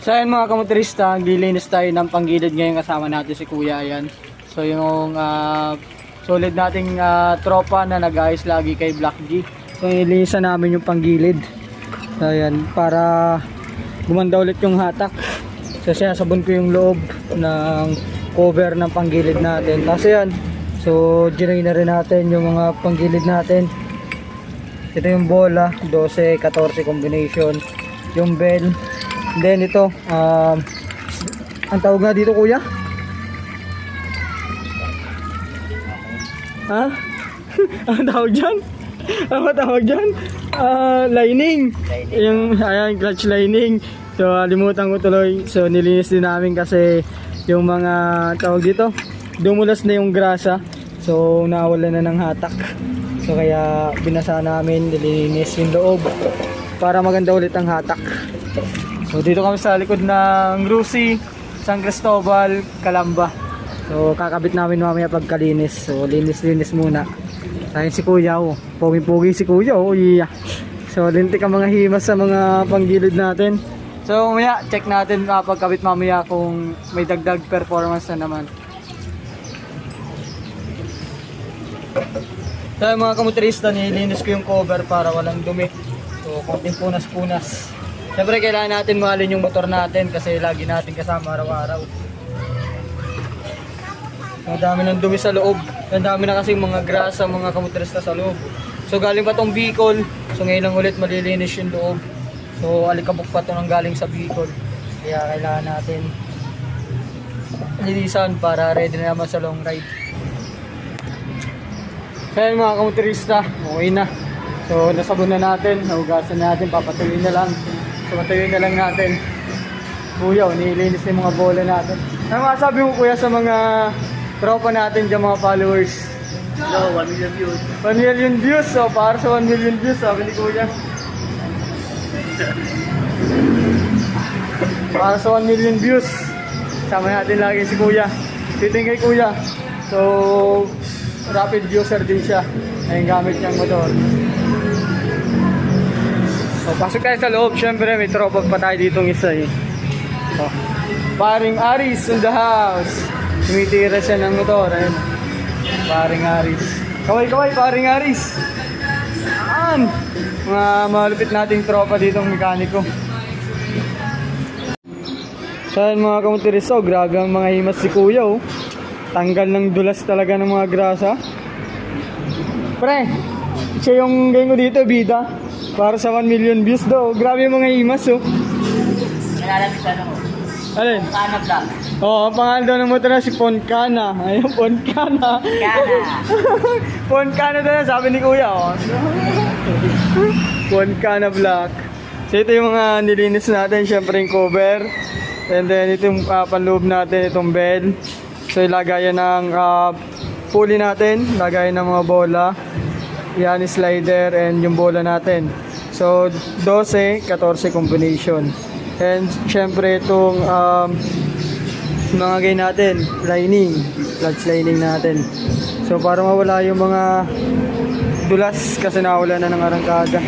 So ayun mga kamotorista, gilinis tayo ng panggilid ngayon kasama natin si Kuya ayan. So yung ah, solid nating ah, tropa na nag-ayos lagi kay Black G. So ilinisan namin yung panggilid. So ayan, para gumanda ulit yung hatak. So sinasabon ko yung loob ng cover ng panggilid natin. Tapos ayan, so ginay na rin natin yung mga panggilid natin. Ito yung bola, 12, 14 combination. Yung bell. Then ito, um, ang tawag nga dito kuya? Ha? ang tawag dyan? Ano tawag dyan? Ah, lining. Yung ayan, clutch lining. So, alimutan ko tuloy. So, nilinis din namin kasi yung mga tawag dito, dumulas na yung grasa. So, nawala na ng hatak. So, kaya binasa namin, nilinis yung loob para maganda ulit ang hatak. So, dito kami sa likod ng Rusi, San Cristobal, Calamba. So, kakabit namin mamaya pagkalinis. So, linis-linis muna. Ayun si Kuya, oh. Pogi-pogi si Kuya, oh. Yeah. So, lintik ang mga himas sa mga panggilid natin. So, mamaya, check natin uh, pagkabit mamaya kung may dagdag performance na naman. So, mga kamotorista, nilinis ko yung cover para walang dumi. So, konting punas-punas. Siyempre, kailangan natin mahalin yung motor natin kasi lagi natin kasama araw-araw. Ang dami ng dumi sa loob. Ang dami na kasi mga grasa, mga kamotorista sa loob. So galing pa tong Bicol. So ngayon lang ulit malilinis yung loob. So alikabok pa to ng galing sa Bicol. Kaya kailangan natin linisan para ready na naman sa long ride. Kaya mga kamotorista, okay na. So nasabon na natin, nahugasan na natin, papatuloy na lang. So patuloy na lang natin. Kuya, nilinis na yung mga bola natin. Ano masabi mo kuya sa mga tropa natin dyan mga followers? No, 1 million views. 1 million views, so para sa 1 million views, sabi ni Kuya. Para sa 1 million views, sama natin lagi si Kuya. Titing kay Kuya. So, rapid user din siya. Ayun gamit niyang motor. So, pasok tayo sa loob. Siyempre, may tropa pa tayo ditong isa eh. So, paring Aris in the house. Tumitira siya ng motor. Ayun. Paring Aris. Kaway, kaway, paring Aris. Saan? Mga malupit nating tropa ditong mekaniko. Saan mga kamotoristo, grabe ang mga himas si Kuya oh. Tanggal ng dulas talaga ng mga grasa. Pre, siya yung ganyan ko dito, bida. Para sa 1 million views daw. Grabe yung mga himas oh. Nalalapit ano ko. Alin? Kanap lang. Oo, oh, pangalan daw ng motor na si Poncana. Ayun, Poncana. Kana. Poncana daw yan, sabi ni Kuya, oh. Poncana Black. So ito yung mga nilinis natin, syempre yung cover. And then ito yung uh, panloob natin, itong bed. So ilagayan ng ah, pulley natin, lagayan ng mga bola. Yan, slider and yung bola natin. So 12, 14 combination. And syempre itong um, mga gay natin, lining, clutch lining natin. So para mawala yung mga dulas kasi nawala na ng arangkada.